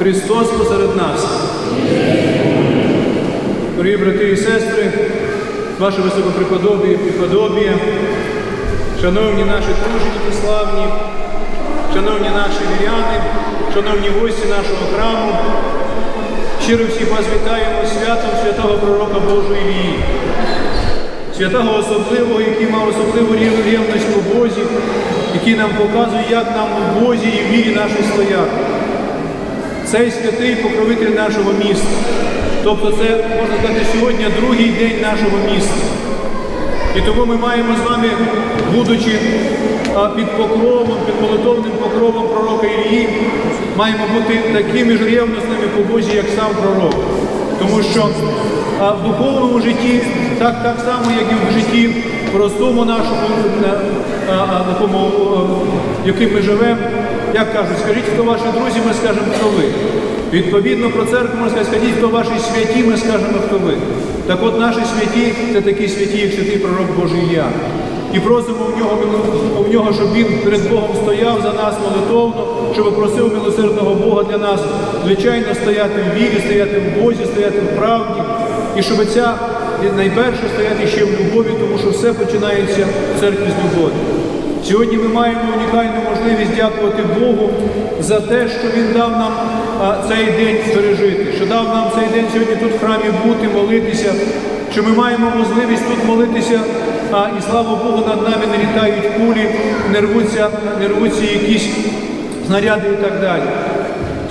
Христос посеред нас. Дорогі брати і сестри, ваше високопреподобіє, преподобіє, шановні наші труженики славні, шановні наші віряни, шановні гості нашого храму, щиро всіх вас вітаємо святом святого пророка Божої Ілії, святого особливого, який мав особливу рівну рівність у Бозі, який нам показує, як нам у Бозі і вірі нашій стояти. Цей святий покровитель нашого міста. Тобто це, можна сказати, сьогодні другий день нашого міста. І тому ми маємо з вами, будучи під покровом, під молитовним покровом пророка Ілії, маємо бути такими ж ревностними по Бозі, як сам пророк. Тому що в духовному житті, так, так само, як і в житті простому нашому, а, такому, а, яким ми живемо, як кажуть, скажіть, хто ваші друзі, ми скажемо, хто ви. Відповідно про церкву можна сказати, скажіть, хто ваші святі, ми скажемо, хто ви. Так от наші святі це такі святі, як святий пророк Божий Ілля. І просимо в нього, в нього, щоб він перед Богом стояв за нас молитовно, щоб просив милосердного Бога для нас, звичайно, стояти в вірі, стояти в Бозі, стояти в правді. І щоб ця найперше стояти ще в любові, тому що все починається в церкві з любові. Сьогодні ми маємо унікальну можливість дякувати Богу за те, що Він дав нам цей день пережити, що дав нам цей день сьогодні тут в храмі бути, молитися, що ми маємо можливість тут молитися, а, і слава Богу, над нами не літають кулі, не рвуться, не рвуться якісь снаряди і так далі.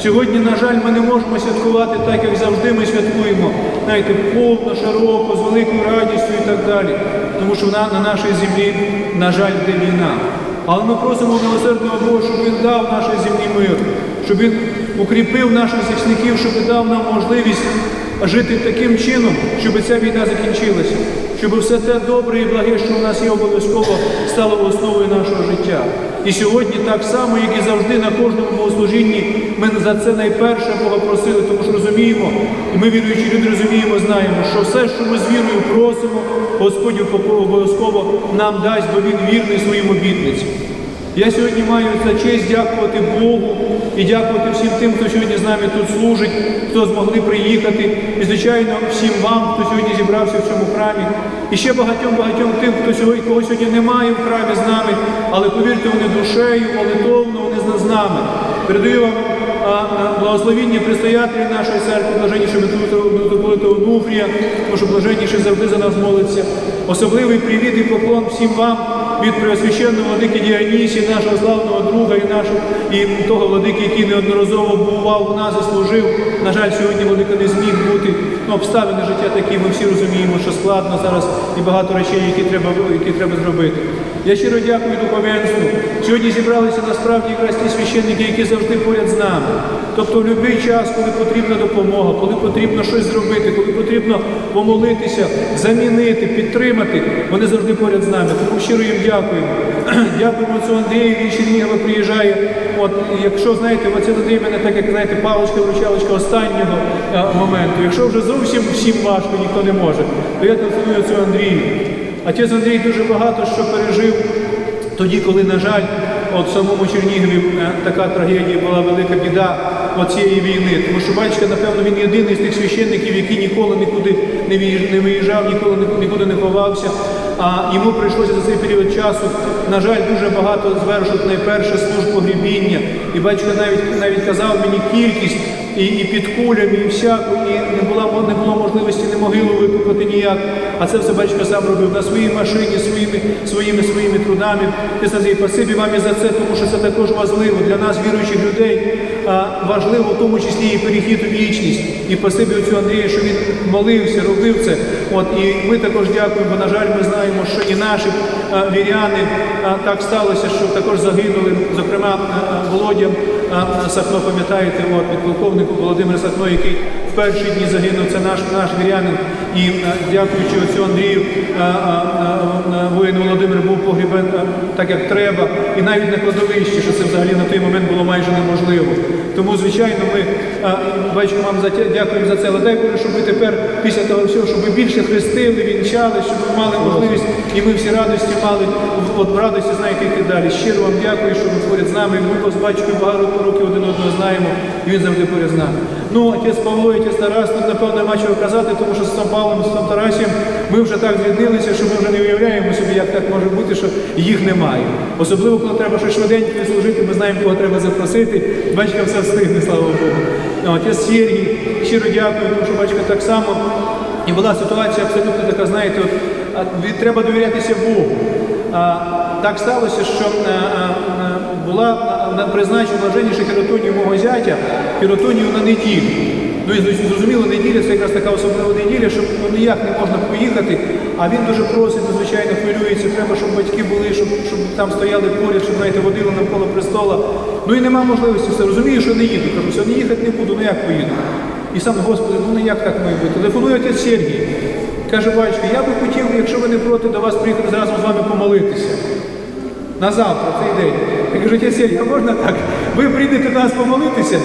Сьогодні, на жаль, ми не можемо святкувати так, як завжди ми святкуємо, знаєте, повно, широко, з великою радістю і так далі. Тому що на, на нашій землі, на жаль, йде війна. Але ми просимо милосердного Бога, щоб Він дав нашій землі мир, щоб Він укріпив наших захисників, щоб дав нам можливість жити таким чином, щоб ця війна закінчилася, щоб все те добре і благе, що у нас є обов'язково, стало основою нашого життя. І сьогодні так само, як і завжди на кожному богослужінні, ми за це найперше Бога просили, тому що розуміємо, і ми віруючі люди розуміємо, знаємо, що все, що ми з вірою просимо, Господь обов'язково нам дасть, бо Він вірний своїм обітницям. Я сьогодні маю за честь дякувати Богу і дякувати всім тим, хто сьогодні з нами тут служить, хто змогли приїхати. І, звичайно, всім вам, хто сьогодні зібрався в цьому храмі. І ще багатьом-багатьом тим, хто сьогодні, кого сьогодні немає в храмі з нами, але повірте, вони душею, молитовно, вони з нами. Передаю вам а, благословіння предстоятелі нашої церкви, блаженніше митрополита Онуфрія, тому що блаженніше завжди за нас молиться. Особливий привіт і поклон всім вам від Преосвященного владики Діанісі, нашого славного друга і нашого, і того владики, який неодноразово бував у нас і служив. На жаль, сьогодні владика не зміг бути. Ну, обставини життя такі, ми всі розуміємо, що складно зараз і багато речей, які треба, які треба зробити. Я щиро дякую духовенству. Сьогодні зібралися насправді якраз священники, які завжди поряд з нами. Тобто в будь-який час, коли потрібна допомога, коли потрібно щось зробити, коли потрібно помолитися, замінити, підтримати, вони завжди поряд з нами. Тому щиро їм дякуємо. Дякуємо отцю Андрію, він Чернігова приїжджає. От, якщо, знаєте, оце додає мене так, як знаєте, паличка, вручалочка останнього е, моменту. Якщо вже зовсім всім важко, ніхто не може, то я телефоную цю Андрію. Отець Андрій дуже багато що пережив тоді, коли, на жаль, от самому Чернігові е, така трагедія була велика біда цієї війни. Тому що батько, напевно, він єдиний з тих священників, який ніколи нікуди не виїжджав, ніколи нікуди не ховався. А йому прийшлося за цей період часу, на жаль, дуже багато звершити найперше служб погрібіння. І батько навіть навіть казав мені кількість і, і під кулями, і всяку, і не було не могилу викопати ніяк. А це все батько сам робив на своїй машині, своїми своїми своїми трудами. Сказав, спасибі вам і за це, тому що це також важливо для нас, віруючих людей. Важливо в тому числі і перехід у вічність. І спасибі отцю Андрію, що він молився, робив це. От і ми також дякуємо, бо на жаль, ми знаємо, що і наші віряни так сталося, що також загинули, зокрема Володя Сахно, пам'ятаєте, от підполковник Володимир Сахно, який перші дні загинув, це наш наш вірянин. І дякуючи отцю Андрію, а, а, воїн Володимир був погрібен так, як треба, і навіть на кладовищі, що це взагалі на той момент було майже неможливо. Тому, звичайно, ми а, вам дякуємо за це. Але дай Боже, щоб ви тепер після того всього, щоб ви більше хрестили, вінчали, щоб ви мали можливість, і ми всі радості мали от радості, знаєте, йти далі. Щиро вам дякую, що ви поряд з нами. Ми з батьком багато років один одного знаємо. і він завжди поряд з нами. Ну, отець Павло, і отець Тарас, тут, напевно, нема чого казати, тому що з Сам Павлом, з Сам Тарасієм ми вже так зріднилися, що ми вже не уявляємо собі, як так може бути, що їх немає. Особливо, коли треба щось швиденько служити, ми знаємо, кого треба запросити. Батька все встигне, слава Богу. Ну, Отець Сергій, щиро дякую, тому що батька так само. І була ситуація абсолютно така, знаєте, от, треба довірятися Богу. А, так сталося, що а, а, а, була а, на- призначена блаженніше хіротонію мого зятя, хіротонію на неділю. Ну і зрозуміло, неділя це якраз така особлива неділя, що ну, ніяк не можна поїхати, а він дуже просить, надзвичайно хвилюється, треба, щоб батьки були, щоб, щоб там стояли поряд, щоб знаєте, водили навколо престола. Ну і нема можливості все. Розумію, що не їду. Кажу, все, не їхати не буду, ну як поїду? І сам Господи, ну не як так має бути. Телефонує отець Сергій. Каже, батько, я би хотів, якщо ви не проти, до вас приїхати зразу з вами помолитися. На завтра, цей день. Я кажу, отець Сергій, можна так? Ви прийдете нас помолитися,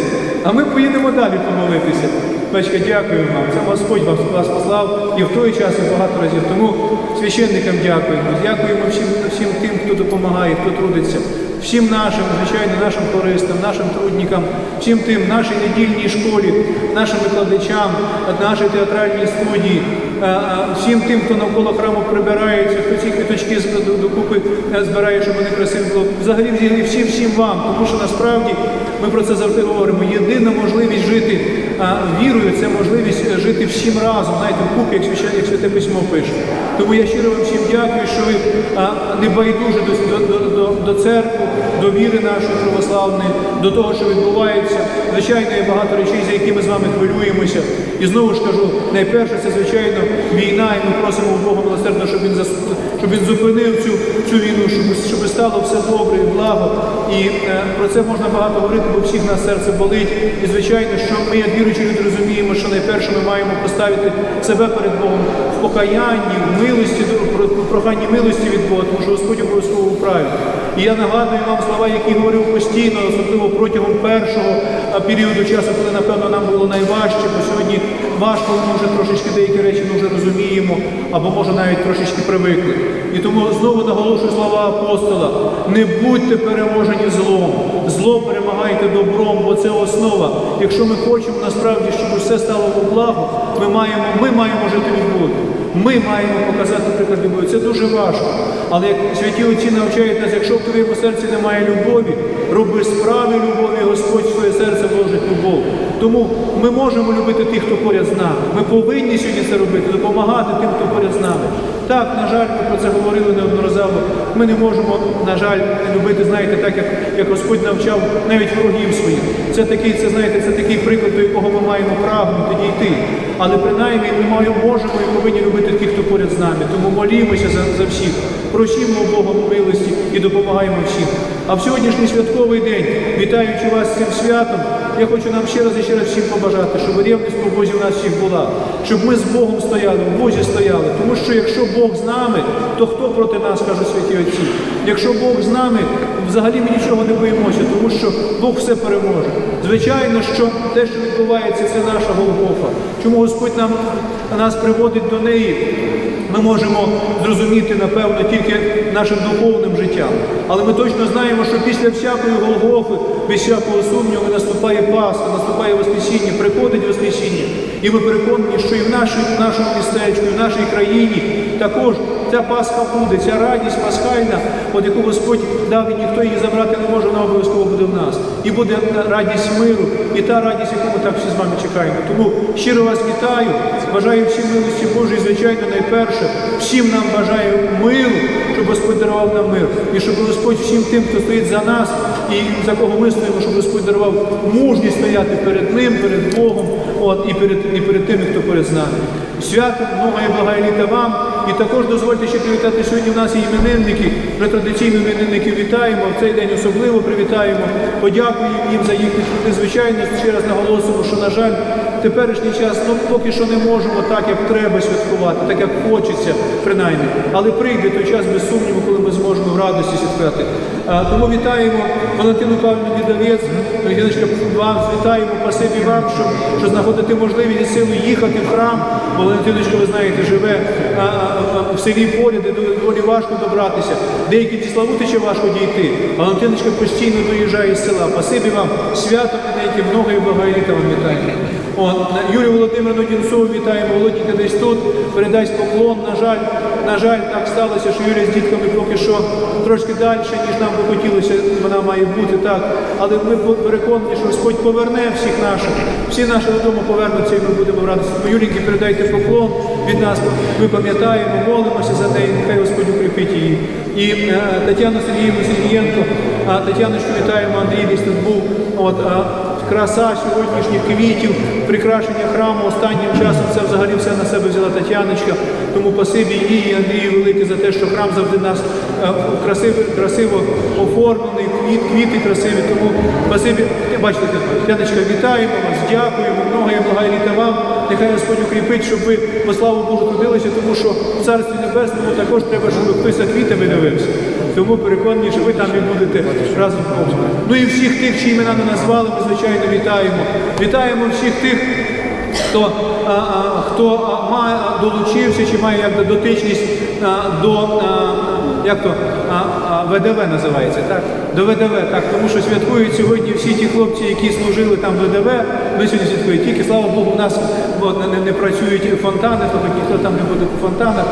а ми поїдемо далі помолитися. Батька, дякую вам. Це Господь вас, послав і в той час, і багато разів. Тому священникам дякуємо. Дякуємо всім, всім тим, хто допомагає, хто трудиться. Всім нашим, звичайно, нашим хористам, нашим трудникам, всім тим, нашій недільній школі, нашим викладачам, нашій театральній студії, всім тим, хто навколо храму прибирається, хто ці квіточки докупи е, збирає, щоб вони красиві було. Взагалі, всім всім вам, тому що насправді ми про це завжди говоримо. Єдина можливість жити вірою це можливість е, жити всім разом, знаєте, вкупі, як свяще- як святе письмо пише. Тому я щиро вам всім дякую, що ви не байдуже до, до, до, до церкви, до віри нашої православної, до того, що відбувається. Звичайно, є багато речей, за які ми з вами хвилюємося. І знову ж кажу, найперше це звичайно війна, і ми просимо у Бога милосердно, щоб він щоб він зупинив цю, цю війну, щоб, щоб стало все добре і благо. І е, про це можна багато говорити, бо всіх нас серце болить. І звичайно, що ми, як віруючі люди, розуміємо, що найперше ми маємо поставити себе перед Богом в покаянні, в милості, проханні милості від Бога, тому що Господь обов'язково управить. І я нагадую вам слова, які говорив постійно, особливо протягом першого періоду часу, коли напевно нам було найважче, бо сьогодні важко ми вже трошечки деякі речі ми вже розуміємо, або може навіть трошечки привикли. І тому знову наголошую слова апостола: не будьте переможені злом, зло перемагайте добром, бо це основа. Якщо ми хочемо насправді, щоб все стало у благо, ми маємо, ми маємо жити любов'ю. Ми маємо показати приклад любові. Це дуже важко. Але як святі отці навчають нас, якщо в твоєму серці немає любові, роби справи любові, Господь своє серце вложить любов. Тому ми можемо любити тих, хто поряд з нами. Ми повинні сьогодні це робити, допомагати тим, хто поряд з нами. Так, на жаль, ми про це говорили неодноразово. Ми не можемо, на жаль, любити, знаєте, так як, як Господь навчав навіть ворогів своїх. Це такий, це знаєте, це такий приклад, до якого ми маємо прагнути дійти. Але принаймні ми маємо, можемо і повинні любити тих, хто поряд з нами. Тому молімося за, за всіх, просімо Бога милості і допомагаємо всім. А в сьогоднішній святковий день, вітаючи вас цим святом, я хочу нам ще раз і ще раз всім побажати, щоб рівність по Бозі в нас всіх була, щоб ми з Богом стояли, в Бозі стояли. Тому що якщо Бог з нами, то хто проти нас, кажуть святі отці? Якщо Бог з нами, взагалі ми нічого не боїмося, тому що Бог все переможе. Звичайно, що те, що відбувається, це наша Голгофа. Чому Господь нам нас приводить до неї? Ми можемо зрозуміти, напевно, тільки нашим духовним життям. Але ми точно знаємо, що після всякої Голгофи, без всякого сумніву, наступає Пасха, наступає Воскресіння, приходить Воскресіння. І ми переконані, що і в нашому містечку, і в нашій країні також ця Пасха буде, ця радість пасхальна, от яку Господь дав і ніхто її забрати не може, вона обов'язково буде в нас. І буде радість миру, і та радість, яку ми так всі з вами чекаємо. Тому щиро вас вітаю, бажаю всім милості Божої, звичайно, найперше, всім нам бажаю миру, щоб Господь дарував нам мир. І щоб Господь всім тим, хто стоїть за нас і за кого ми стоїмо, щоб Господь дарував мужність стояти перед Ним, перед Богом, от, і перед, і перед тими, хто перед нами. Свято, много і благає літа вам. І також дозвольте ще привітати сьогодні. В нас є іменинники. Ми традиційно іменинників вітаємо. В цей день особливо привітаємо. Подякуємо їм за їхні труди. Звичайно, ще раз наголосимо, що, на жаль, теперішній час ну, поки що не можемо так, як треба святкувати, так як хочеться, принаймні. Але прийде той час без сумніву, коли ми зможемо в радості святкувати. А, тому вітаємо Валентину Павлівну Дідовець. Яночка, вам, вітаємо, спасибі вам, що, що знаходите можливість і силу їхати в храм. Валентиночка, ви знаєте, живе а, а, в селі поряд, де доволі важко добратися. Деякі ті Славутичі важко дійти. Валентиночка постійно доїжджає з села. Спасибі вам, свято яке много і благоїліта вам вітаємо. Юрію Володимирівну Дінцову вітаємо, Володінька десь тут, передасть поклон. На жаль, на жаль, так сталося, що Юрій з дітками поки що трошки далі, ніж нам би хотілося, вона має бути так. Але ми переконані, що Господь поверне всіх наших, всі наші додому повернуться і ми будемо радості. Юрійки передайте поклон від нас. Ми пам'ятаємо, молимося за неї, нехай Господь укріпить її. І е, Тетяну Сергіївну Сергієнко, Тетяночку вітаємо, Андрій десь тут був. От, краса сьогоднішніх квітів, прикрашення храму останнім часом це взагалі все на себе взяла Тетяночка. Тому спасибі їй і Андрію велике за те, що храм завжди нас е, красиво, красиво оформлений, квіт, квіти красиві. Тому спасибі, бачите, Тетяночка, вітаємо вас, дякуємо, много і блага літа вам. Нехай Господь укріпить, щоб ви по славу Божу трудилися, тому що в Царстві Небесному також треба, щоб хтось за квітами дивився. Тому переконані, що ви там і будете разом з Богом. Ну і всіх тих, чиї імена не назвали, ми звичайно вітаємо. Вітаємо всіх тих, хто, а, а, хто має долучився чи має як дотичність а, до а, як то а, ВДВ називається, так? До ВДВ, так, тому що святкують сьогодні всі ті хлопці, які служили там ВДВ. Ми сьогодні святкуємо. Тільки слава Богу, у нас от, не, не працюють фонтани, тобто ніхто там не буде по фонтанах.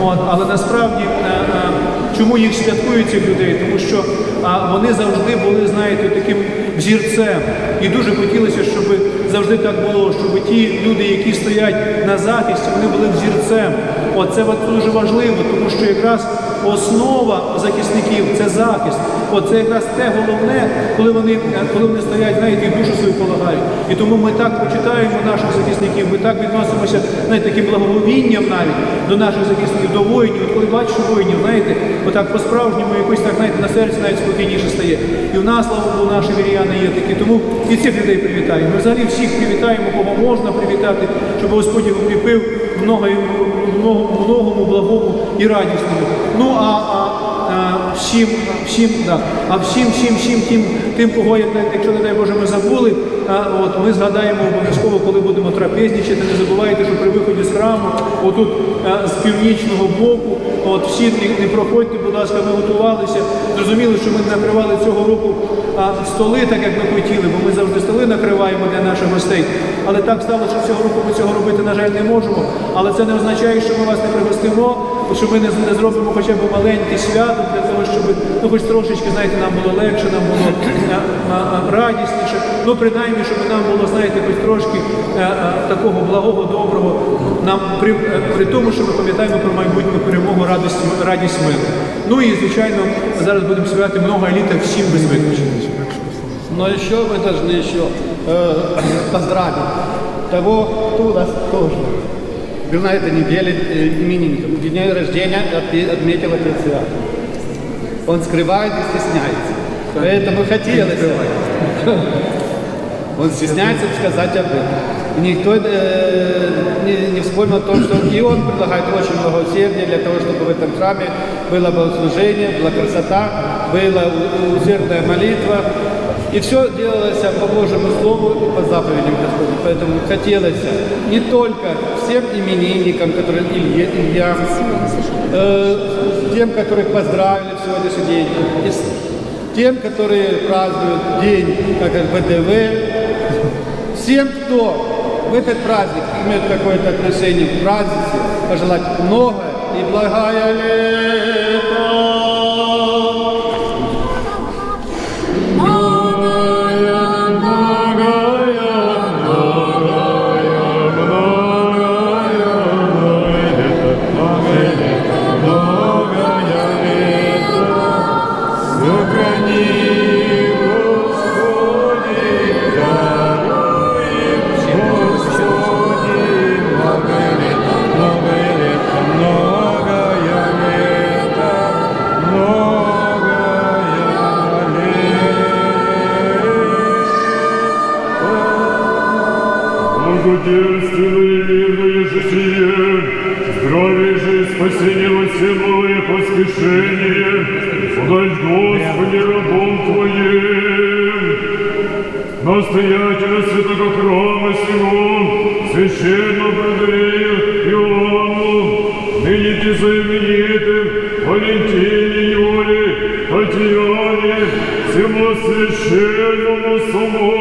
От, але насправді. а, а, Чому їх святкують цих людей? Тому що а, вони завжди були, знаєте, таким взірцем. І дуже хотілося, щоб завжди так було, щоб ті люди, які стоять на захисті, вони були взірцем. От дуже важливо, тому що якраз основа захисників це захист. Оце якраз те головне, коли вони, коли вони стоять, знаєте, і душу свою полагають. І тому ми так почитаємо наших захисників, ми так відносимося знаєте, таким благоговінням навіть до наших захисників, до воїнів. От коли бачиш воїнів, знаєте, отак по-справжньому якось так, знаєте, на серці навіть спокійніше стає. І в нас, слава Богу, наші віряни є такі. Тому і цих людей привітаємо. Ми взагалі всіх привітаємо, кого можна привітати, щоб Господь їх укріпив в много- в много- в многому, благому і радісному. Ну а, а, а всім, да, а всім, всім, всім тим, тим, кого, якщо не дай Боже, ми забули, а, от, ми згадаємо обов'язково, коли будемо трапезничати. Не забувайте, що при виході з храму, отут а, з північного боку, от всі не, не проходьте, будь ласка, ми готувалися. Зрозуміли, що ми накривали цього року а, столи, так як ми хотіли, бо ми завжди столи накриваємо для наших гостей. Але так сталося, що цього року ми цього робити, на жаль, не можемо. Але це не означає, що ми вас не пригостимо, що ми не, не зробимо хоча б маленьке свято для того, щоб ну, хоч трошечки, знаєте, нам було легше, нам було а, а, а, радісніше. Ну, принаймні, щоб нам було, знаєте, хоч трошки а, а, такого благого, доброго, нам при, е, при тому, що ми пам'ятаємо про майбутню перемогу, радість, радість миру. Ну і звичайно, зараз будемо святи много літа всім без виключення. Но еще мы должны еще э, поздравить того, кто у нас тоже был на этой неделе э, именинником. День рождения отме- отметил отец Иоанн. Он скрывает и стесняется. Поэтому хотелось. Он стесняется сказать об этом. И никто э, не, не вспомнил о том, что и он предлагает очень много усердия для того, чтобы в этом храме было богослужение, была красота, была у- усердная молитва. И все делалось по Божьему Слову и по заповедям Господу. Поэтому хотелось не только всем именинникам, которые Илье, Илья, э, тем, которых поздравили в сегодняшний день, и тем, которые празднуют день, как ВДВ, всем, кто в этот праздник имеет какое-то отношение к празднику, пожелать много и благая лето. Святого храма сего, священного Андрея Иоанну, ныне знаменитым Валентине Юле, Татьяне, всему священному собору,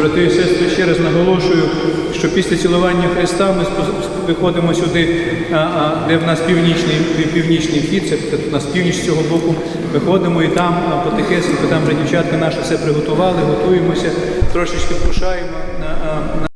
брати і сестри, ще раз наголошую, що після цілування Христа ми виходимо сюди, де в нас північний, північний вхід, це у нас північ цього боку. Виходимо і там потихесенько, там вже дівчатка наші все приготували, готуємося, трошечки вкушаємо. А, а,